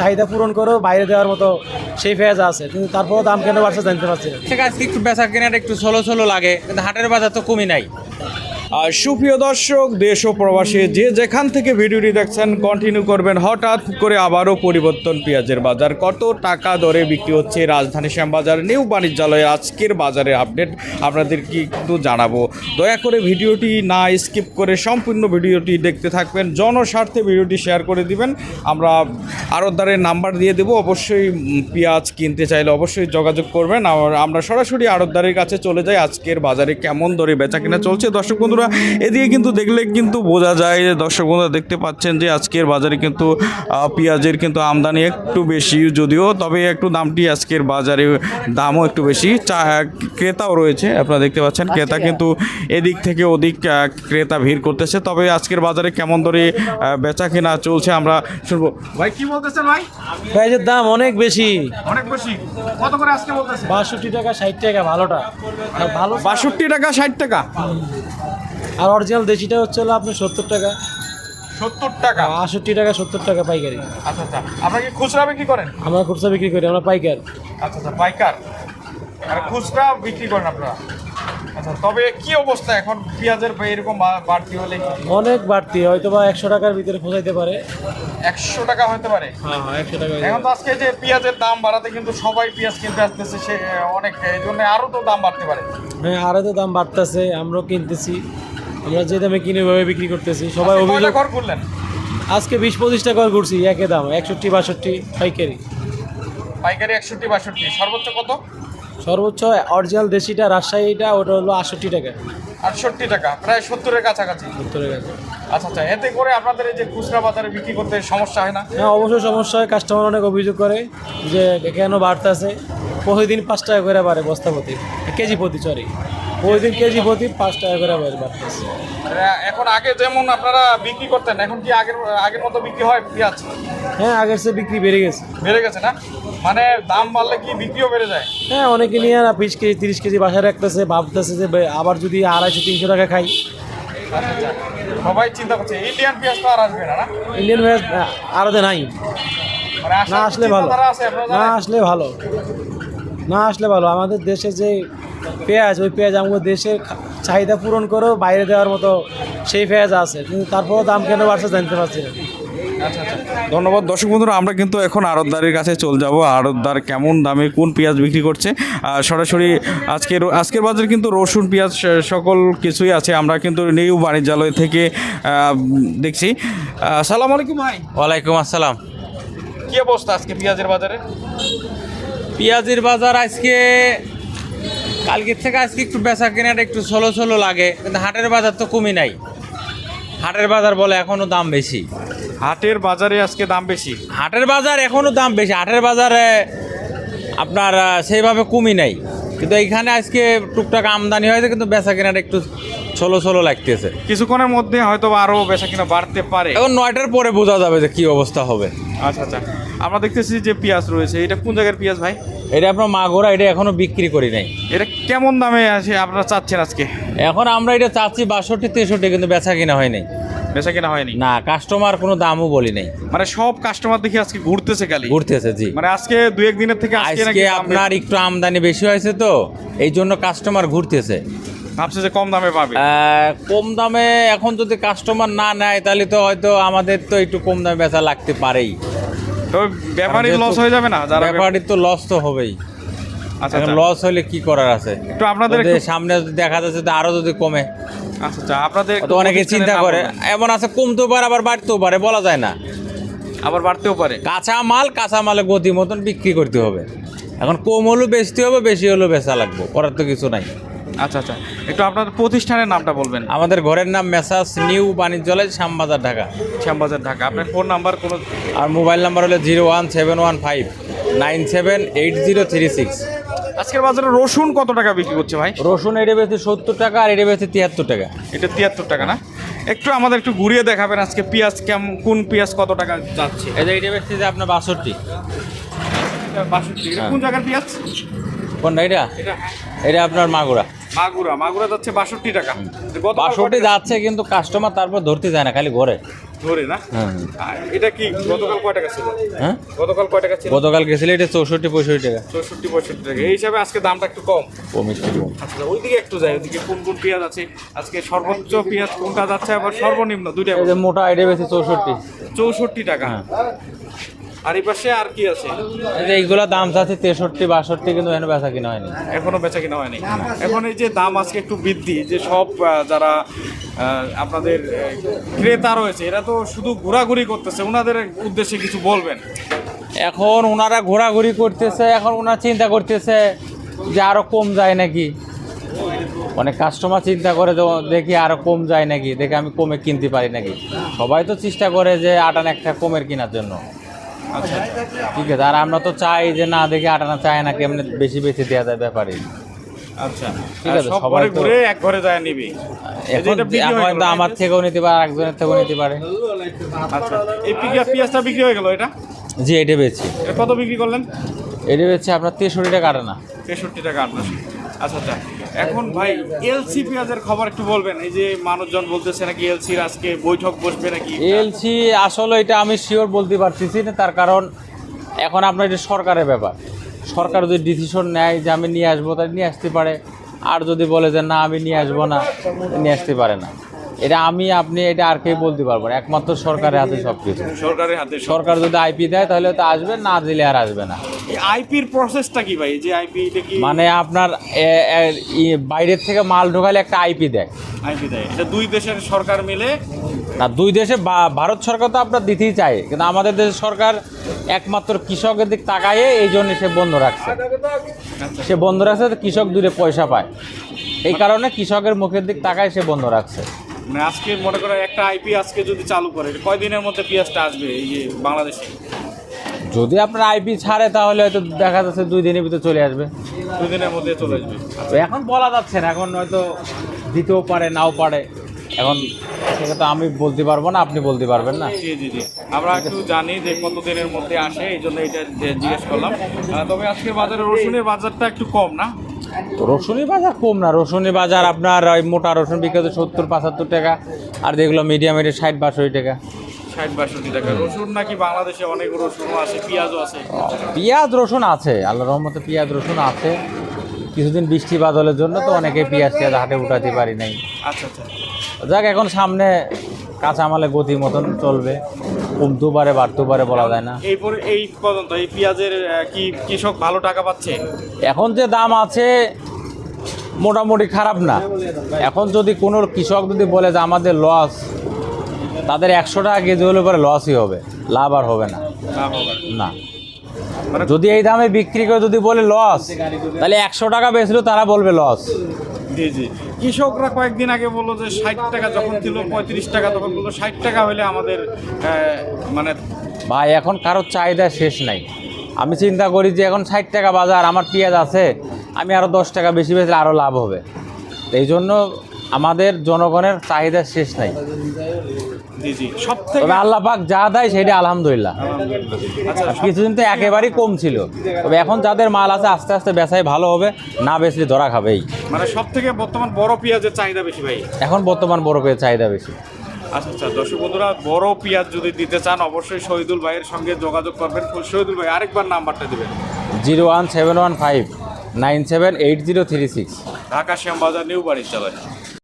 চাহিদা পূরণ করেও বাইরে দেওয়ার মতো সেই ফেজ আছে। কিন্তু তারপরও দাম কেন বাড়ছে জানতে পারছি না। ঠিক আছে, একটু বেচা কেনাটা একটু সলো সলো লাগে, কিন্তু হাটের বাজার তো কমই নাই। আর সুপ্রিয় দর্শক, দেশ ও প্রবাসী, যে যেখান থেকে ভিডিওটি দেখছেন কন্টিনিউ করবেন। হঠাৎ করে আবারও পরিবর্তন পেঁয়াজের বাজার। কত টাকা দরে বিক্রি হচ্ছে রাজধানী শ্যামবাজার নিউ বাণিজ্যালয়ে আজকের বাজারের আপডেট আপনাদেরকে একটু জানাব? দয়া করে ভিডিওটি না স্কিপ করে সম্পূর্ণ ভিডিওটি দেখতে থাকবেন। জনস্বার্থে ভিডিওটি শেয়ার করে দিবেন। আমরা আড়তদারের নাম্বার দিয়ে দেবো। অবশ্যই পেঁয়াজ কিনতে চাইলে অবশ্যই যোগাযোগ করবেন। আমরা সরাসরি আড়তদারের কাছে চলে যাই। আজকের বাজারে কেমন দরে বেচা কিনা চলছে? দর্শক বন্ধুরা এদিকে কিন্তু দেখলে কিন্তু বোঝা যায় যে দর্শক বন্ধুরা দেখতে পাচ্ছেন যে আজকের বাজারে কিন্তু পেঁয়াজের কিন্তু আমদানি একটু বেশি যদিও তবে একটু দামটি আজকের বাজারে দামও একটু বেশি। চা ক্রেতাও রয়েছে আপনারা দেখতে পাচ্ছেন ক্রেতা কিন্তু এদিক থেকে ওদিক ক্রেতা ভিড় করতেছে। তবে আজকের বাজারে কেমন দরে আহ, বেচা কেনা চলছে আমরা শুনব। ভাই কি বলতেছেন ভাই? পেঁয়াজের দাম অনেক বেশি। অনেক বেশি। কত করে আজকে বলতেছে বাষট্টি টাকা ষাট টাকা ভালোটা। ভালো বাষট্টি টাকা ষাট টাকা? আর অরিজিনাল দেশিটা হচ্ছে হলো আপনার সত্তর টাকা। সত্তর টাকা? আষট্টি টাকা সত্তর টাকা পাইকারি। আচ্ছা আচ্ছা। আপনারা কি খুচরা বিক্রি করেন? আমরা খুচরা বিক্রি করি আমরা পাইকার। আচ্ছা আচ্ছা পাইকার। আর খুচরা বিক্রি করেন আপনারা? আচ্ছা তবে কি অবস্থা এখন? পেঁয়াজের এরকম বাড়তি হলে অনেক বাড়তি হয়তো বা একশো টাকার ভিতরে পৌঁছাইতে পারে। একশো টাকা হতে পারে? হ্যাঁ হ্যাঁ একশো টাকা এখন তো আজকে যে পেঁয়াজের দাম বাড়াতে কিন্তু সবাই পেঁয়াজ কিনতে আসতেছে সে অনেক এই জন্য আরও তো দাম বাড়তে পারে। হ্যাঁ আরও তো দাম বাড়তেছে আমরাও কিনতেছি। আমরা যে দামে কিনে ওইভাবে বিক্রি করতেছি সবাই অভিযোগ করলেন? আজকে বিশ পঁচিশ টাকা করে ঘুরছি একই দাম একষট্টি বাষট্টি পাইকারি। পাইকারি একষট্টি বাষট্টি সর্বোচ্চ কত? সর্বোচ্চ অরিজিনাল দেশিটা রাজশাহীটা ওটা হলো আটষট্টি টাকা। আটষট্টি টাকা প্রায় সত্তরের কাছাকাছি। সত্তরের কাছে। আচ্ছা আচ্ছা এতে করে আপনাদের এই যে খুচরা বাজারে বিক্রি করতে সমস্যা হয় না? হ্যাঁ অবশ্যই সমস্যা হয় কাস্টমার অনেক অভিযোগ করে যে কেন বাড়তেছে। প্রতিদিন পাঁচ টাকা করে বাড়ে বস্তা প্রতি কেজি প্রতি সরি প্রতিদিন কেজি প্রতি পাঁচ টাকা করে বাড়ে বাড়তেছে এখন আগে যেমন আপনারা বিক্রি করতেন এখন কি আগের আগের মতো বিক্রি হয় পেঁয়াজ? হ্যাঁ আগের সে বিক্রি বেড়ে গেছে। বেড়ে গেছে না? মানে দাম বাড়লে কি বিক্রিও বেড়ে যায়? হ্যাঁ অনেকে নিয়ে আর বিশ কেজি তিরিশ কেজি বাসায় রাখতেছে ভাবতেছে যে আবার যদি আড়াইশো তিনশো টাকা খাই। আচ্ছা সবাই চিন্তা করছে ইন্ডিয়ান পেঁয়াজ তো আর আসবে না না? ইন্ডিয়ান ভেজ আড়াতে নাই। মানে না আসলে ভালো। না আসলে ভালো। না আসলে ভালো। আমাদের দেশে যে পেঁয়াজ ওই পেঁয়াজ আমাদের দেশের চাহিদা পূরণ করেও বাইরে দেওয়ার মতো সেই পেঁয়াজ আছে। কিন্তু তারপরেও দাম কেন বাড়ছে জানতে পারছি না। আচ্ছা আচ্ছা। ধন্যবাদ। দর্শক বন্ধুরা আমরা কিন্তু এখন আড়তদারের কাছে চলে যাব। আড়তদার কেমন দামে কোন পেঁয়াজ বিক্রি করছে? সরাসরি আজকের আজকের বাজারে কিন্তু রসুন পেঁয়াজ সকল কিছুই আছে। আমরা কিন্তু নিউ বাণিজ্যালয় থেকে দেখছি। আহ, সালাম আলাইকুম ভাই। ওয়ালাইকুম আসসালাম। কি অবস্থা আজকে পেঁয়াজের বাজারে? পেঁয়াজের বাজার আজকে কালকের থেকে আজকে একটু বেচা কেনাটা একটু সোলো সোলো লাগে কিন্তু হাটের বাজার তো কমই নাই। হাটের বাজার বলে এখনও দাম বেশি। হাটের বাজারে আজকে দাম বেশি? হাটের বাজার এখনও দাম বেশি। হাটের বাজারে আপনার সেইভাবে কমই নাই। কিন্তু এইখানে আজকে টুকটাক আমদানি হয়েছে কিন্তু বেচা কেনাটা একটু ছোলো ছোলো লাগতেছে। কিছুক্ষণের মধ্যে হয়তো আরও বেচা কিনা বাড়তে পারে। এখন নয়টার পরে বোঝা যাবে যে কি অবস্থা হবে। আচ্ছা আচ্ছা। আমরা দেখতেছি যে পেঁয়াজ রয়েছে এটা কোন জায়গার পেঁয়াজ ভাই? এটা আপনার মাগুরা এটা এখনও বিক্রি করি নাই। এটা কেমন দামে আছে আপনারা চাচ্ছেন আজকে? এখন আমরা এটা চাচ্ছি বাষট্টি তেষট্টি কিন্তু বেচা কিনা হয় নাই। বেচা কিনা হয়নি? না কাস্টমার কোনো দামও বলি নাই। মানে সব কাস্টমার দেখি আজকে ঘুরতেছে খালি। ঘুরতেছে জি। মানে আজকে দু এক দিনের থেকে আজকে আপনার একটু আমদানি বেশি হয়েছে তো এই জন্য কাস্টমার ঘুরতেছে। ভাবছে যে কম দামে পাবে। কম দামে এখন যদি কাস্টমার না নেয় তাহলে তো হয়তো আমাদের তো একটু কম দামে বেচা লাগতে পারেই। তবে ব্যাপারী যেহেতু লস হয়ে যাবে না যারা ব্যাপারটির তো লস তো হবেই। আচ্ছা এখন আচ্ছা। লস হলে কি করার আছে? একটু আপনাদের সামনে যদি দেখা যাচ্ছে তো আরও যদি কমে। আচ্ছা আচ্ছা আপনাদের তো অনেকে চিন্তা করে এমন আছে কমতেও পারে আবার বাড়তেও পারে বলা যায় না। আবার বাড়তেও পারে। কাঁচা মাল কাঁচা মালে গতি মতন বিক্রি করতে হবে। এখন কম হলেও বেচতে হবে বেশি হলেও বেচা লাগবে করার তো কিছু নাই। আচ্ছা আচ্ছা। একটু আপনাদের প্রতিষ্ঠানের নামটা বলবেন। আমাদের ঘরের নাম মেসাস নিউ বাণিজ্যালয় শ্যামবাজার ঢাকা। শ্যামবাজার ঢাকা। আপনার ফোন নাম্বার কোনো আর মোবাইল নাম্বার হলো zero one seven one five nine seven eight zero three six. আজকের বাজারে রসুন কত টাকা বিক্রি করছে ভাই? রসুন এটে বেশি সত্তর টাকা আর এটে বেশি তিয়াত্তর টাকা। এটা তিয়াত্তর টাকা না? একটু আমাদের একটু ঘুরিয়ে দেখাবেন আজকে পেঁয়াজ কেমন কোন পেঁয়াজ কত টাকা যাচ্ছে? যে এটে বেশি যে আপনার বাষট্টি। বাষট্টি। এটা কোন জায়গার পেঁয়াজ? কোনটা এটা? এটা এটা আপনার মাগুরা। মাগুরা মাগুরা যাচ্ছে বাষট্টি টাকা। গত বাষট্টি যাচ্ছে কিন্তু কাস্টমার তারপর ধরতে যায় না খালি ঘরে। ধরে না? হ্যাঁ। এটা কি গতকাল কয় টাকা ছিল? হ্যাঁ? গতকাল কয় টাকা ছিল? গতকাল গেছিল এটা চৌষট্টি পঁয়ষট্টি টাকা। চৌষট্টি পঁয়ষট্টি টাকা। এই হিসাবে আজকে দামটা একটু কম। কম একটু আচ্ছা ওইদিকে একটু যাই ওইদিকে কোন কোন পেঁয়াজ আছে? আজকে সর্বোচ্চ পেঁয়াজ কোনটা যাচ্ছে? আবার সর্বনিম্ন দুইটা মোটা আইডিয়া বেশি চৌষট্টি। চৌষট্টি টাকা। হ্যাঁ। আর এই পাশে আর কি আছে? এই যে এইগুলো দাম তেষট্টি বাষট্টি কিন্তু এখানে বেচা কিনা হয়নি। এখনও বেচা কিনা হয়নি। এখন এই যে দাম আজকে একটু বৃদ্ধি যে সব যারা আপনাদের ক্রেতা রয়েছে এরা তো শুধু ঘোরাঘুরি করতেছে ওনাদের উদ্দেশ্যে কিছু বলবেন? এখন ওনারা ঘোরাঘুরি করতেছে এখন ওনারা চিন্তা করতেছে যে আরও কম যায় নাকি। অনেক কাস্টমার চিন্তা করে দেখি আরও কম যায় নাকি দেখে আমি কমে কিনতে পারি নাকি। সবাই তো চেষ্টা করে যে আটান একটা কমের কেনার জন্য। ঠিক আছে আর আমরা তো চাই যে না দেখি আটানা চায় না কেমনি বেশি বেশি দেওয়া যায় ব্যাপারে আচ্ছা ঠিক আছে, সবাই ঘুরে এক ঘরে যায় নিবি। আমার থেকেও নিতে পারে আরেকজনের থেকেও নিতে পারে। আচ্ছা এই পিঁয়াজ পেঁয়াজটা বিক্রি হয়ে গেল এটা? জি এটা কত বিক্রি করলেন? এটা বেচছি আপনার তেষট্টি টাকা আটানা তেষট্টি টাকা আপনার আচ্ছা আচ্ছা। এখন ভাই, এলসি পেঁয়াজের খবর একটু বলবেন। এই যে মানুষজন বলতেছে নাকি এলসির আজকে বৈঠক বসবে নাকি? এলসি আসলে এটা আমি শিওর বলতে পারতেছি না, তার কারণ এখন আপনার এটা সরকারের ব্যাপার। সরকার যদি ডিসিশন নেয় যে আমি নিয়ে আসব তাই নিয়ে আসতে পারে। আর যদি বলে যে না, আমি নিয়ে আসব না, নিয়ে আসতে পারে না। এটা আমি আপনি এটা আর কেউ বলতে পারব না। একমাত্র সরকারের হাতে সব কিছু সরকারের হাতে সরকার যদি আইপি দেয় তাহলে তো আসবে না দিলে আর আসবে না। আইপির প্রসেসটা কি ভাই? যে আইপি কি মানে আপনার বাইরের থেকে মাল ঢোকালে একটা আইপি দেয়। আইপি দেয়। এটা দুই দেশের সরকার মিলে না দুই দেশে ভারত সরকার তো আপনার দিতেই চায় কিন্তু আমাদের দেশের সরকার একমাত্র কৃষকের দিক তাকায়ে এই জন্য সে বন্ধ রাখছে। সে বন্ধ রাখছে কৃষক দূরে পয়সা পায়। এই কারণে কৃষকের মুখের দিক তাকায় সে বন্ধ রাখছে। মানে আজকে মনে করো একটা আইপি আজকে যদি চালু করে কয়দিনের মধ্যে পেঁয়াজটা আসবে এই যে বাংলাদেশে? যদি আপনার আইপি ছাড়ে তাহলে হয়তো দেখা যাচ্ছে দুই দিনের ভিতরে চলে আসবে। দুই দিনের মধ্যে চলে আসবে। তো এখন বলা যাচ্ছে না এখন হয়তো দিতেও পারে নাও পারে। এখন সেটা তো আমি বলতে পারব না আপনি বলতে পারবেন না। জি জি জি। আমরা একটু জানি যে কত দিনের মধ্যে আসে এই জন্য এটা জিজ্ঞেস করলাম। তবে আজকে বাজারে রসুনের বাজারটা একটু কম না? রসুনের বাজার কম না। রসুনের বাজার আপনার ওই মোটা রসুন বিক্রি হচ্ছে সত্তর পঁচাত্তর টাকা। আর যেগুলো মিডিয়াম এটা ষাট বাষট্টি টাকা। ষাট বাষট্টি টাকা। রসুন নাকি বাংলাদেশে অনেক রসুনও আছে পেঁয়াজও আছে। পেঁয়াজ রসুন আছে। আল্লাহ রহমতে পেঁয়াজ রসুন আছে। কিছুদিন বৃষ্টি বাদলের জন্য তো অনেকে পেঁয়াজ টেয়াজ হাটে উঠাতে পারি নাই। আচ্ছা আচ্ছা। যাক এখন সামনে কাঁচামালে গতি মতন চলবে। কমতেও পারে বাড়তেও পারে বলা যায় না। এই পরে এই পর্যন্ত এই পেঁয়াজের আহ, কি কৃষক ভালো টাকা পাচ্ছে? এখন যে দাম আছে মোটামুটি খারাপ না। এখন যদি কোনো কৃষক যদি বলে যে আমাদের লস তাদের একশো টাকা কেজি হলে পরে লসই হবে লাভ আর হবে না। লাভ হবে না। মানে যদি এই দামে বিক্রি করে যদি বলে লস তাহলে একশো টাকা বেচলেও তারা বলবে লস জি জি। কৃষকরা কয়েকদিন আগে বলল যে ষাট টাকা যখন ছিল, পঁয়ত্রিশ টাকা, তখন বলল ষাট টাকা হলে আমাদের মানে ভাই, এখন কারোর চাহিদা শেষ নাই। আমি চিন্তা করি যে এখন ষাট টাকা বাজার, আমার পেঁয়াজ আছে, আমি আরও দশ টাকা বেশি বেচলে আরও লাভ হবে। এই জন্য আমাদের জনগণের চাহিদা শেষ নাই। জি জি। সব থেকে আল্লাহ পাক যা দেয় সেটা আলহামদুলিল্লাহ। আচ্ছা কিছুদিন তো একেবারেই কম ছিল। তবে এখন যাদের মাল আছে আস্তে আস্তে বেচাই ভালো হবে না বেচলে ধরা খাবেই। মানে সব থেকে বর্তমান বড় পেঁয়াজের চাহিদা বেশি ভাই? এখন বর্তমান বড় পেয়ে চাহিদা বেশি। আচ্ছা আচ্ছা দর্শক বন্ধুরা বড় পেঁয়াজ যদি দিতে চান অবশ্যই শহীদুল ভাইয়ের সঙ্গে যোগাযোগ করবেন। শহীদুল ভাই আরেকবার নাম্বারটা দিবেন। Zero one seven one five nine seven eight zero three six. Dhaka Shyambazar new বাড়ির চালায়।